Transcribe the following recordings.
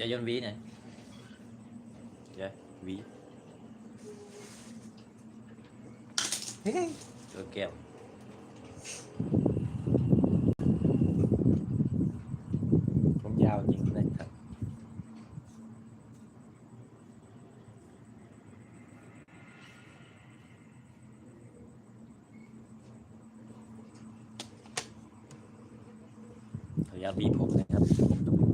จะโยนวีไหนเดี๋ยววีตัวแก้วผมยาวจริงเลยครับ ขออนุญาตวีผมนะครับผม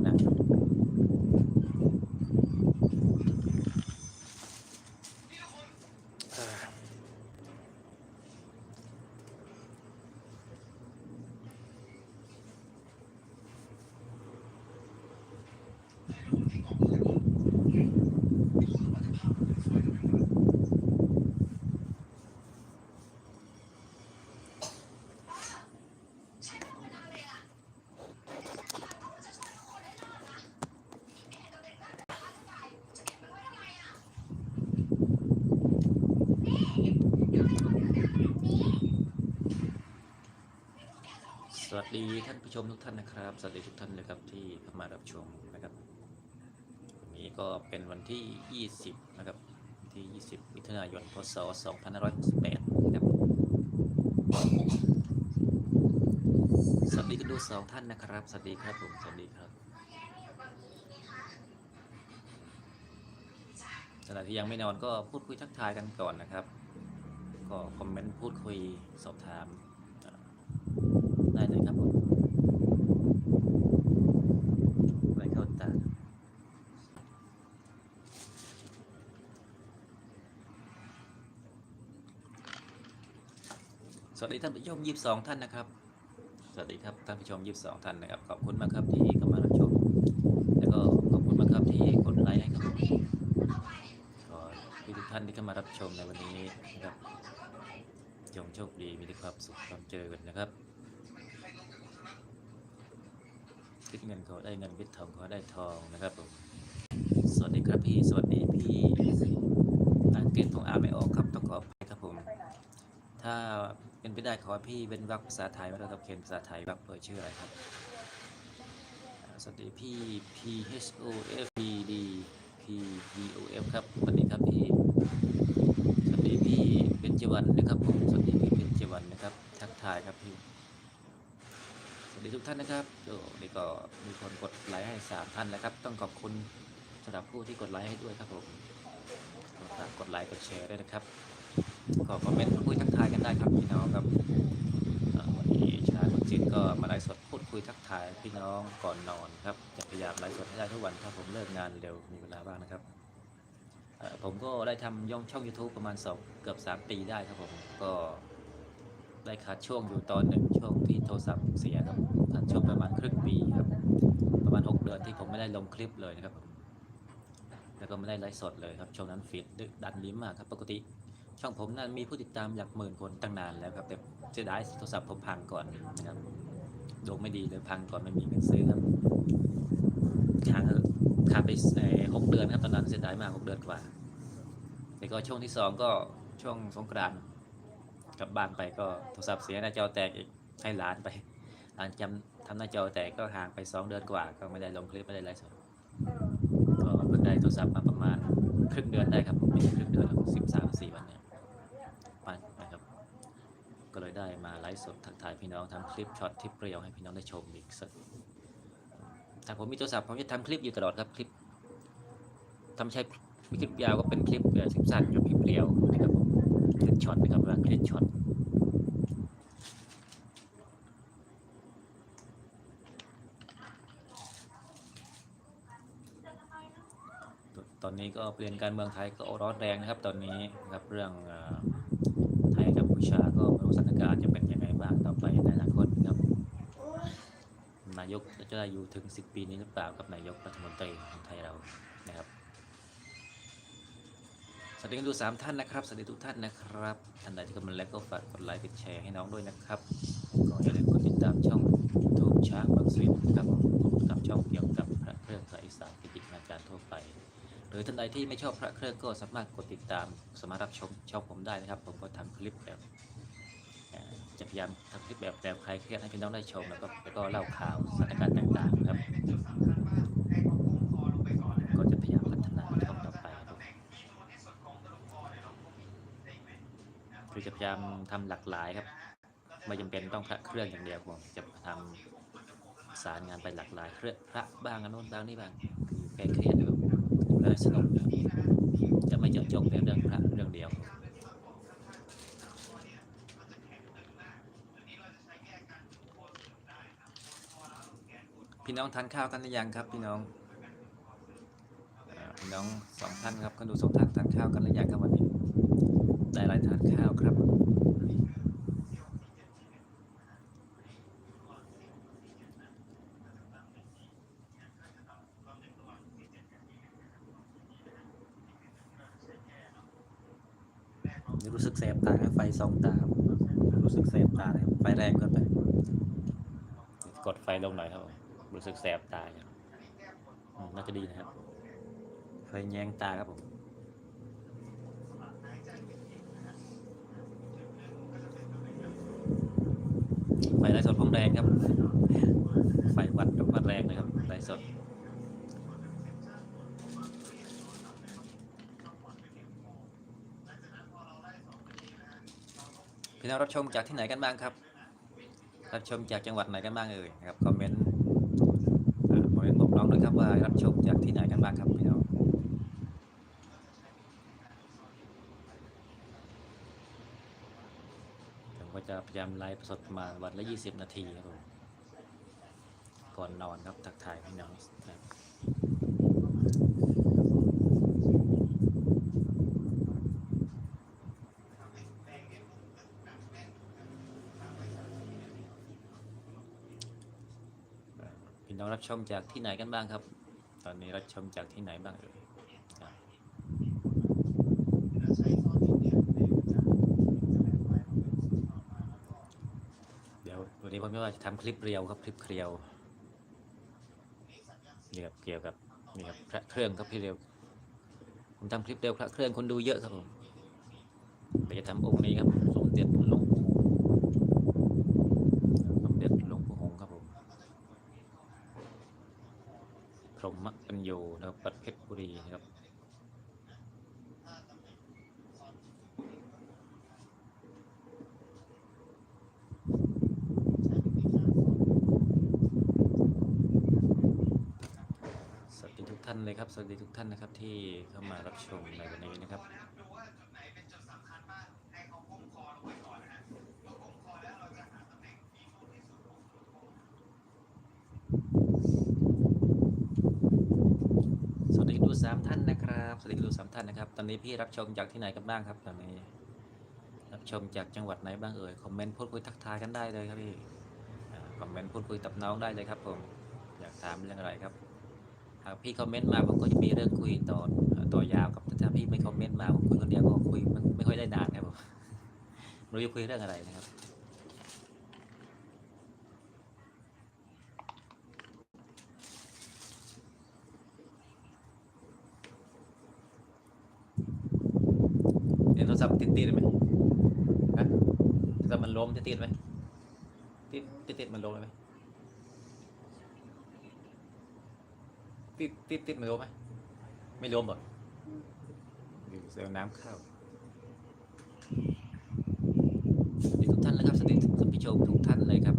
ดีท่านผู้ชมทุกท่านนะครับ สวัสดีทุกท่านเลยครับที่เข้ามารับชมนะครับวันนี้ก็เป็นวันที่ 20 นะครับที่ 20 มิถุนายน พศ 2568นะครับสวัสดีกันดูสองท่านนะครับ สวัสดีครับผม สวัสดีครับสำหรับที่ยังไม่นอนก็พูดคุยทักทายกันก่อนนะครับ ก็คอมเมนต์พูดคุยสอบถาม ได้เลยครับผมไว้เข้าตาสวัสดีท่านผู้ชมยีิบสองท่านนะครับ สวัสดีครับท่านผู้ชมยีิบสองท่านนะครับ ขอบคุณมากครับที่เข้ามารับชม แล้วก็ขอบคุณมากครับที่กดไลค์ให้ครับขอทุกท่านที่เข้ามารับชมในวันนี้นะครับจงโชคดีมีแต่ความสุขความเจริญนะครับ คิดเงินเขาได้เงินคิดทองเขาได้ทองนะครับผมสวัสดีครับพี่สวัสดีพี่อ่านเกณฑ์ของอ่านไม่ออกครับต้องขออภัยครับผม ถ้าเป็นไปได้ขอพี่เป็นวรรคภาษาไทยไว้ด้วครับเขียนภาษาไทยวรรคเปิดชื่ออะไรครับสวัสดีพี่ P H O F P D P D O F ครับสวัสดีครับพี่สวัสดีพี่เบญจวรรณนะครับผมสวัสดีพี่เบญจวรรณนะครับทักทายครับพี่ ดีทุกท่านนะครับโอ้นี่ก็มีคนกดไลค์ให้สามท่านแล้วครับ ต้องขอบคุณสำหรับผู้ที่กดไลค์ให้ด้วยครับผมฝากกดไลค์กดแชร์ด้วยนะครับขอคอมเมนต์พูดคุยทักทายกันได้ครับพี่น้องครับวันนี้ชาคุณจิตก็มาไลฟ์สดพูดคุยทักทายพี่น้องก่อนนอนครับจะพยายามไลฟ์สดให้ได้ทุกวันถ้าผมเลิกงานเร็วมีเวลาบ้างนะครับผมก็ได้ทำย่องช่อง YouTube ประมาณสองเกือบ 3 ปีได้ครับผมก็ได้ขาดช่วงอยู่ตอนหนึ่งช่วงที่โทรศัพท์เสียครับ ขาดช่วงประมาณครึ่งปีครับ ประมาณ 6 เดือนที่ผมไม่ได้ลงคลิปเลยนะครับ แล้วก็ไม่ได้ไลฟ์สดเลยครับ ช่วงนั้นฟีดดันลิ้มมากครับ ปกติ ช่องผมนั้นมีผู้ติดตามหลักหมื่นคนตั้งนานแล้วครับ แต่เสียดายโทรศัพท์ผมพังก่อนนะครับดวงไม่ดีเลยพังก่อนไม่มีเงินซื้อครับค้างขาดไปเอ่หกเดือนครับตอนนั้นเสียดายมากหกเดือนกว่าแล้วก็ช่วงที่สองก็ช่วงสงกรานต์กลับบ้านไปก็โทรศัพท์เสียหน้าจอแตกอีกให้หลานไป หลานจำทำหน้าจอแตกก็ห่างไปสองเดือนกว่า ก็ไม่ได้ลงคลิปไม่ได้ไลฟ์สดก็เพิ่งได้โทรศัพท์มาประมาณครึ่งเดือนได้ครับไม่ใช่ครึ่งเดือนสิบสามสี่วันเนี่ยไปนะครับ ก็เลยได้มาไลฟ์สดทักทายพี่น้องทำคลิปช็อตที่เปรี้ยวให้พี่น้องได้ชมอีกสักถ้าผมมีโทรศัพท์ผมจะทำคลิปอยู่ตลอดครับคลิปทำใช้มีคลิปยาวก็เป็นคลิปเอ่อคลิปสั้นกับคลิปเรียวนะครับคลิปช็อตนะครับว่าคลิปช็อตตต อนนี้ก็เปลี่ยนการเมืองไทยก็ร้อนแรงนะครับ ตอนนี้นะครับเรื่องอไทยกัมพูชาก็ไม่รู้สถานการณ์จะเป็นยังไงบ้างต่อไปในอนาคตครับ นายกจะได้อยู่ถึง 10 ปีนี้หรือเปล่ากับนายกรัฐมนตรีของไทยเรานะครับสวัสดีกันดูสามท่านนะครับสวัสดีทุกท่านนะครับท่านใดที่กำลังแล้วก็ฝากกดไลค์กดแชร์ให้น้องด้วยนะครับก็อย่าลืมกดติดตามช่องทูบช้างบางสินนะครับทำช่องเกี่ยวกับพระเครื่องสายอีสานกิจการการทั่วไป หรือท่านใดที่ไม่ชอบพระเครื่องก็สามารถกดติดตามสามารถรับชมช่องผมได้นะครับ ผมก็ทำคลิปแบบจะพยายามทำคลิปแบบแบบคลายเครียดให้พี่น้องได้ชมแล้วก็แล้วก็เล่าข่าวสถานการณ์ต่างๆครับก็จะพยายามพัฒนาช่องต่อไปครับคือจะพยายามทำหลากหลายครับไม่จำเป็นต้องพระเครื่องอย่างเดียวผมจะทำสารงานไปหลากหลายเครื่องพระบ้างอันโน้นบ้างนี่บ้างคือแก้เครียดแบบ เลยสนุกจะไม่เจาะจงแต่เรื่องพระเรื่องเดียวพี่น้องทานข้าวกันหรือยังครับ พี่น้องพี่น้องสองท่านครับคนดูสองท่านทานข้าวกันหรือยังครับวันนี้ได้อะไรทานข้าวครับ รู้สึกแสบตาไฟส่องตาครับรู้สึกแสบตาเลยไฟแรงเกินไป กดไฟลงหน่อยครับผมรู้สึกแสบตาอยู่อืมน่าจะดีนะครับ ไฟแยงตาครับผมไฟไร้สดผมแรงครับ ไฟวัดกับวัดแรงนะครับไร้สด พี่ น้องรับชมจากที่ไหนกันบ้างครับ รับชมจากจังหวัดไหนกันบ้างเอ่ยนะครับคอมเมนต์คอมเมนต์บอกน้องด้วยครับว่ารับชมจากที่ไหนกันบ้างครับพี่น้องผมก็จะพยายามไลฟ์สดมาวันละ 20 นาทีครับผมก่อนนอนครับทักทายพี่น้องครับพี่น้อง รับชมจากที่ไหนกันบ้างครับ ตอนนี้รับชมจากที่ไหนบ้างเอ่ยเดี๋ยววันนี้ผมว่าจะทำคลิปเรียวครับคลิปเรียวนี่ครับเกี่ยวกับนี่ครับพระเครื่องครับพี่เรียวผมทำคลิปเรียวพระเครื่องคนดูเยอะครับผมเดี๋ยวจะทำองค์นี้ครับสมเด็จหลวงปู่สมเด็จหลวงปู่หงส์ครับผมพรหมปัญโย นะครับวัดเพชรบุรีนะครับสวัสดีทุกท่านเลยครับ สวัสดีทุกท่านนะครับที่เข้ามารับชมในวันนี้นะครับ สวัสามท่านนะครับ สวัสดีดูสามท่านนะครับ ตอนนี้พี่รับชมจากที่ไหนกันบ้างครับ ตอนนี้ รับชมจากจังหวัดไหนบ้างเอ่ย คอมเมนต์พูดคุยทักทายกันได้เลยครับพี่คอมเมนต์พูดคุยกับน้องได้เลยครับผม อยากถามเรื่องอะไรครับ หากพี่คอมเมนต์มาผมก็จะมีเรื่องคุยต่อต่อยาวครับถ้าพี่ไม่คอมเมนต์มาผมคุยคนเดียวก็คุยไม่ค่อยได้นานครับผมไม่รู้จะคุยเรื่องอะไรนะครับ เดี๋ยวโทร ศัพท์ติดติดไหมฮะโทรศัพท์มันล้มจะติดไหมติดติดติดมันล้มไหมติดติดติดมันล้มไหมไม่ล้มหรอกอยู่เซลน้ำเข้าสวัสดีทุกท่านเลยครับสวัสดีท่านผู้ชมทุกท่านเลยครับ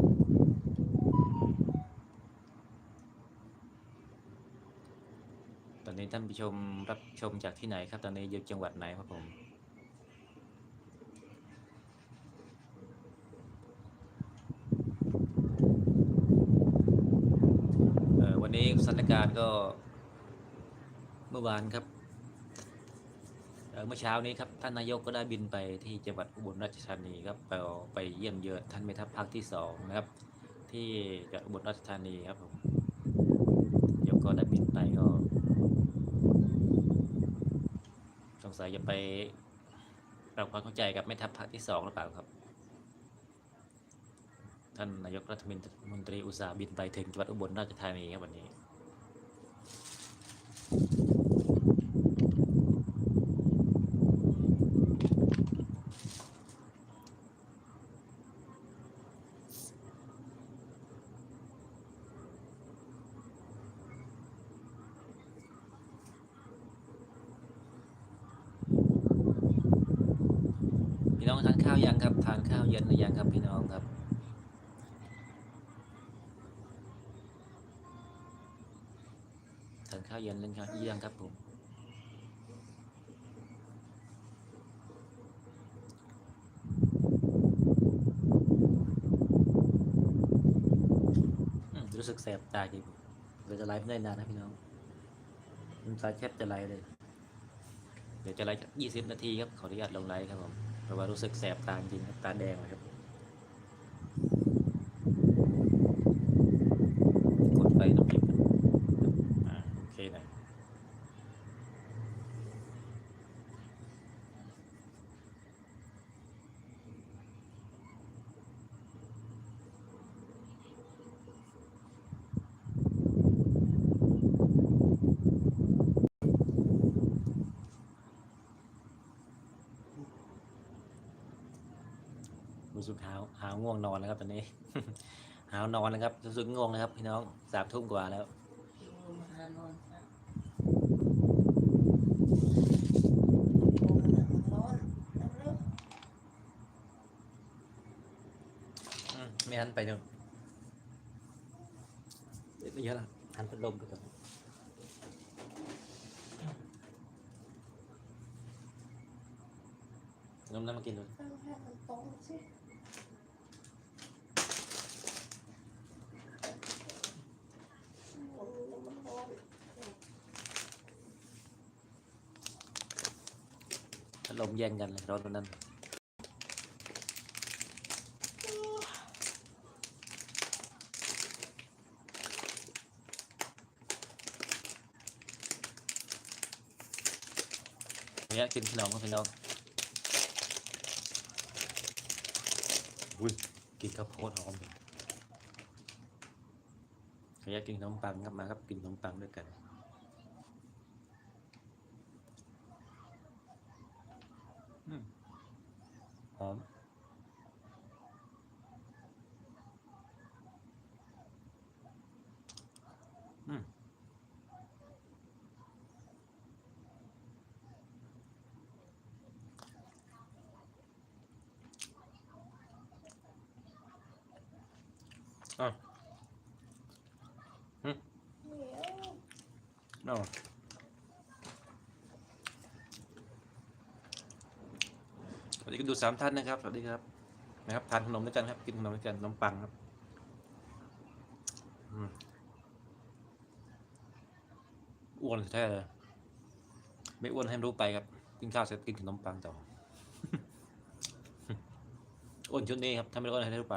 ตอนนี้ท่านผู้ชมรับชมจากที่ไหนครับ ตอนนี้อยู่จังหวัดไหนครับผม เอ่อวันนี้สถาน การณ์ก็ เมื่อวานครับเมื่อเช้านี้ครับท่านนายกก็ได้บินไปที่จังหวัดอุบลราชธานีครับไปไปเยี่ยมเยือนท่านแม่ทัพภาคที่สองนะครับ ที่จังหวัดอุบลราชธานีครับผมเดียวก็ได้บินไปก็สงสัยจะไปปรับความเข้าใจกับแม่ทัพภาคที่สองหรือเปล่าครับ ท่านนายกรัฐมนตรีอุตสาห์บินไปถึงจังหวัดอุบลราชธานีครับวันนี้ พี่น้องทานข้าวยังครับ ทานข้าวเย็นหรือยังครับพี่น้องครับ ทาน ข้าวเย็นหรือยังยังครับผมอืมรู้สึกแสบตาจริงเดี๋ยวจะไลฟ์ไม่ได้นานนะพี่น้องมันสายแคบจะไลฟ์เลย เดี๋ยวจะไลฟ์ยี่สิบนาทีครับ ขออนุญาตลงไลฟ์ครับผม เพราะว่ารู้สึกแสบตาจริงครับ ตาแดงเลยครับ กดไฟน้ำพริกครับอ่าโอเคหน่อย รู้สึกหาวหาวง่วงนอนแล้วครับตอนนี้ หาวนอนแล้วครับรู้สึกง่วงนะครับ พี่น้องสามทุ่มกว่าแล้วมานอนค่ะร้อนเร็วอืมไม่หันไปนู่นไม่เยอะละหันพัดลมไปก่อนนมน้ำมากินดูๆตั้งให้มันตรงสิมันร้อน พัดลมแย่งกันเลยร้อนตรงนั้นเนี่ยกินขนมครับพี่น้องอุ้ยกินข้าวโพดหอมขออนุญาตกินขนมปังครับมาครับกินขนมปังด้วยกัน อืมหอม อืมอะ เหนียว เอาสวัสดีกันดูสามท่านนะครับ สวัสดีครับ นะครับทานขนมด้วยกันครับ กินขนมด้วยกันขนมปังครับอืมอ้วนแท้เลย ไม่อ้วนให้รู้ไปครับ กินข้าวเสร็จกินขนมปังต่อ อ้วนชุดนี้ครับถ้าไม่อ้วนให้รู้ไป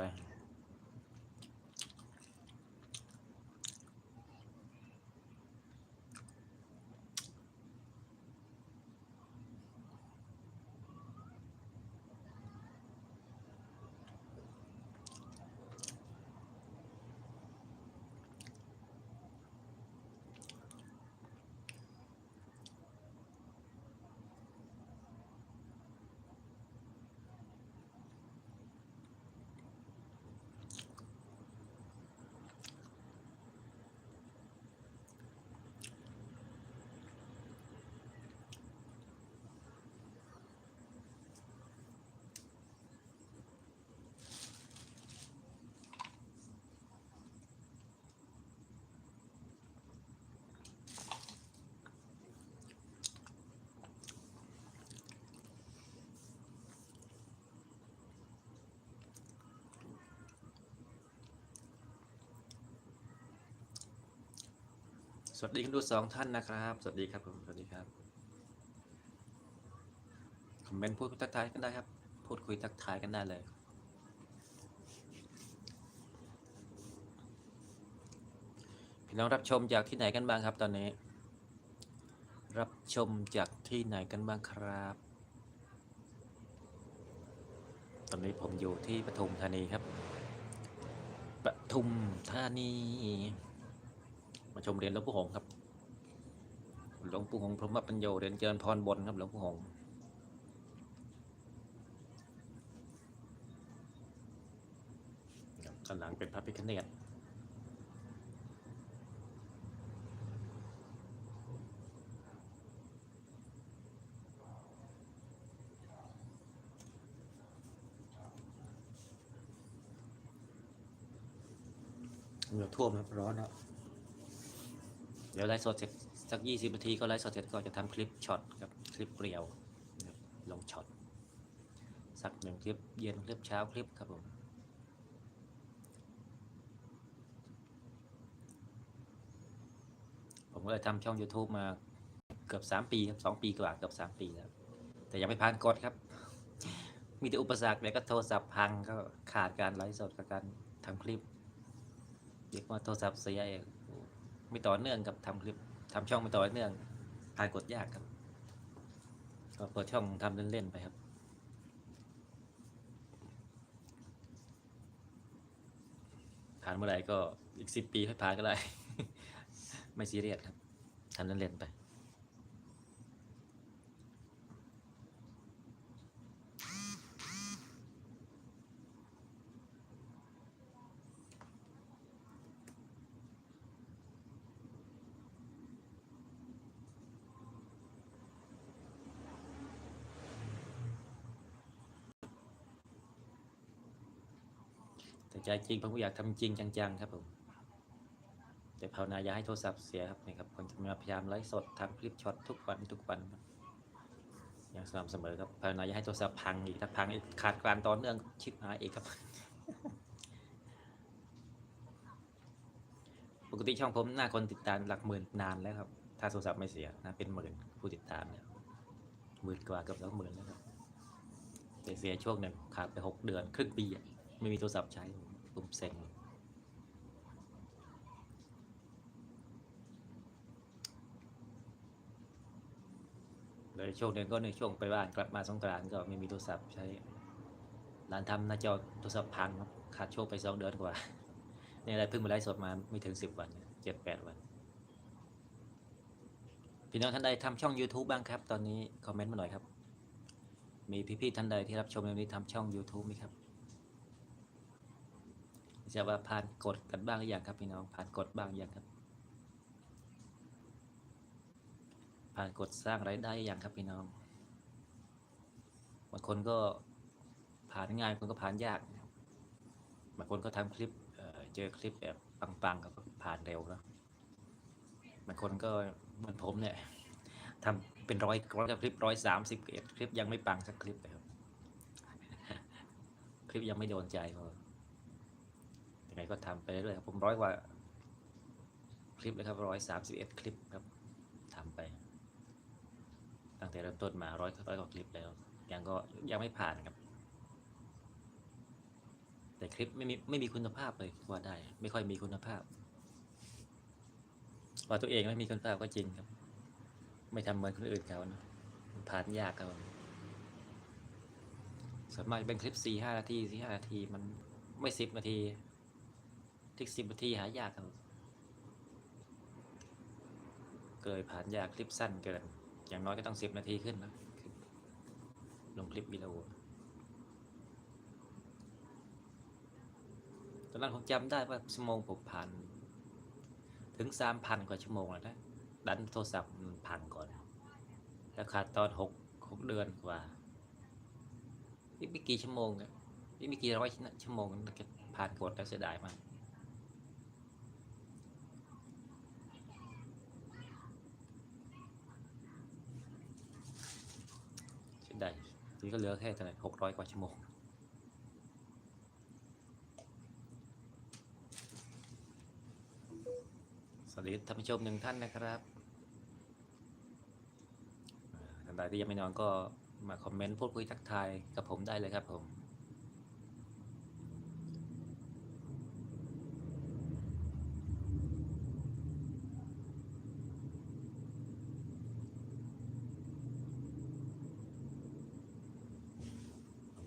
สวัสดีคุณดูสองท่านนะครับ สวัสดีครับผม สวัสดีครับ คอมเมนต์พูดคุยทักทายกันได้ครับ พูดคุยทักทายกันได้เลยพี่น้องรับชมจากที่ไหนกันบ้างครับตอนนี้ รับชมจากที่ไหนกันบ้างครับ ตอนนี้ผมอยู่ที่ปทุมธานีครับปทุมธานี มาชมเรียนหลวงปู่หงครับ หลวงปู่หงส์พรหมปัญโยเรียนเจริญพรบนครับหลวงปู่หงข้างหลังเป็นพระพิฆเนศเหงื่อท่วมครับร้อนแล้ว ดี๋ยวไลฟ์สดเสร็จสักยี่สิบนาทีก็ไลฟ์สดเสร็จก็จะทำคลิปช็อตกับคลิปเรียวลงช็อตสักหนึ่งคลิปเย็นคลิปเช้าคลิปครับผมผมก็เลยทำช่อง YouTube มาเกือบสามปีครับสองปีกว่าเกือบสามปีแล้ว แต่ยังไม่ผ่านกฎครับ มีแต่อุปสรรคแล้วก็โทรศัพท์พังก็ขาดการไลฟ์สดกับการทำคลิปเรียกว่าโทรศัพท์เสียเอง ม่ต่อเนื่องกับทำคลิปทำช่องไม่ต่อเนื่องผ่านกดยากครับ ก็เปิดช่องทำเล่นๆไปครับผ่านเมื่อไหร่ก็อีกสิบปีค่อยผ่านก็ได้ ไม่ซีเรียสครับทำเล่นๆไป แต่ใจจริงผมก็อยากทำจริงจังๆครับผมแต่ภาวนาอย่าให้โทรศัพท์เสียครับนี่ครับผมจะพยายามไลฟ์สดทำคลิปช็อตทุกวันทุกวันอย่างสม่ำเสมอครับภาวนาอย่าให้โทรศัพท์พังอีกถ้าพังอีกขาดการต่อเนื่องชิบหายอีกครับปกติช่องผมหน้าคนติดตามหลักหมื่นนานแล้วครับ ถ้าโทรศัพท์ไม่เสียนะเป็นหมื่นผู้ติดตามเนี่ยหมื่นกว่าเกือบสองหมื่นแล้วครับแต่เสียช่วงหนึ่งขาดไปหกเดือนครึ่งปีอะ ไม่มีโทรศัพท์ใช้ผมเซ็งเลยช่วงนึงก็ในช่วงไปบ้านกลับมาสงกรานต์ก็ไม่มีโทรศัพท์ใช้ร้านทำหน้าจอโทรศัพท์พังครับขาดโช่วงไปสองเดือนกว่าเนี่ยอะไรเพิ่งมาไลฟ์สดมาไม่ถึงสิบวันเจ็ดแปดวัน พี่น้องท่านใดทำช่อง YouTube บ้างครับ ตอนนี้คอมเมนต์มาหน่อยครับ มีพี่ๆท่านใดที่รับชมในนี้ทำช่อง YouTube ไหมครับ จะว่าผ่านกฎกันบ้างหรือยังครับพี่น้องผ่านกฎบ้างอยังครับ ผ่านกฎสร้างรายได้อย่างครับพี่น้องบางคนก็ผ่านง่ายคนก็ผ่านยากบางคนก็ทำคลิปเเจอคลิปแบบปังๆก็ผ่านเร็วนะบางคนก็เหมือนผมเนี่ยทำเป็นร้อยร้อยคลิปร้อยสามสิบเอ็ดคลิปยังไม่ปังสักคลิปเลยครับ คลิปยังไม่โดนใจพอ ยังไงก็ทำไปเรื่อยๆครับผมร้อยกว่าคลิปเลยครับร้อยสามสิบเอ็ดคลิปครับทำไป ตั้งแต่เริ่มต้นมาร้อยร้อยกว่าคลิปแล้ว ยังก็ยังไม่ผ่านครับ แต่คลิปไม่มีไม่มีคุณภาพเลยว่าได้ ไม่ค่อยมีคุณภาพ ว่าตัวเองไม่มีคุณภาพก็จริงครับ ไม่ทำเหมือนคนอื่นเขานะผ่านยากครับส่วนมากเป็นคลิปสี่ห้านาทีสี่ห้านาทีมันไม่สิบนาที ทิกสิบนาทีหายากครับ เกิดผ่านยากคลิปสั้นเกิน อย่างน้อยก็ต้องสิบนาทีขึ้นนะลงคลิปวิดีโอตอนนั้นผมจำได้ว่าชั่วโมงผมผ่าน ถึงสามพันกว่าชั่วโมงแล้วนะ ดันโทรศัพท์มันพังก่อน แล้วขาดตอนหกหกเดือนกว่าอีกไม่กี่ชั่วโมงอะอีกไม่กี่ร้อยชั่วโมงผ่านกดแล้วเสียดายมาก ได้ทีนี้ก็เหลือแค่เท่าไหร่หกร้อยกว่าชั่วโมงสวัสดีท่านผู้ชมหนึ่งท่านนะครับท่านใดที่ยังไม่นอนก็มาคอมเมนต์พูดคุยทักทายกับผมได้เลยครับผม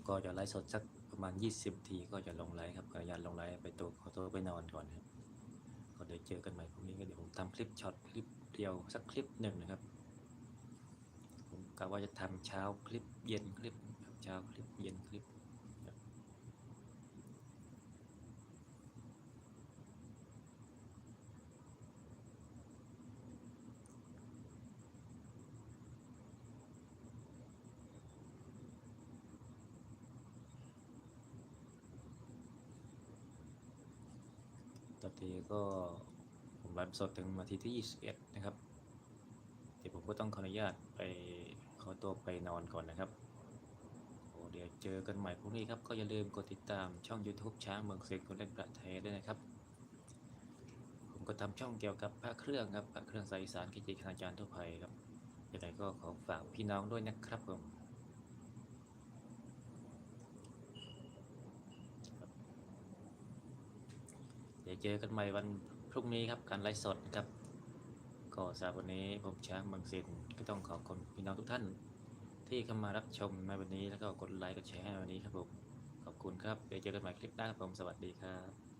ผ ก็จะไลฟ์สดสักประมาณ 20 ทีก็จะลงไลฟ์ครับขออนุญาตลงไลฟ์ไปตัวขอตัวไปนอนก่อนครับก็เดี๋ยวเจอกันใหม่พรุ่งนี้ก็เดี๋ยวผมทำคลิปช็อตคลิปเดียวสักคลิปหนึ่งนะครับ ผมกะว่าจะทำเช้าคลิปเย็นคลิปเช้าคลิปเย็นคลิปครับตอนนี้ ก็ผมไลฟ์สดถึงนาทีที่21 นะครับ เดี๋ยวผมก็ต้องขออนุญาตไปขอตัวไปนอนก่อนนะครับโอ้เดี๋ยวเจอกันใหม่พรุ่งนี้ครับ ก็อย่าลืมกดติดตามช่อง YouTube ช้างเมืองเซนคนเล่นประเทศด้วยนะครับ ผมก็ทำช่องเกี่ยวกับพระเครื่องครับพระเครื่องสายสานกิจิคณาจารย์ทั่วไปครับยังไงก็ขอฝากพี่น้องด้วยนะครับผมครับ เจอกันใหม่วันพรุ่งนี้ครับการไลฟ์สดครับ ก็สำหรับวันนี้ผมช้างบางสินก็ต้องขอบคุณพี่น้องทุกท่าน ที่เข้ามารับชมในวันนี้แล้วก็กดไลค์กดแชร์ให้ในวันนี้ครับผมขอบคุณครับเดี๋ยวเจอกันใหม่คลิปหน้าครับผมสวัสดีครับ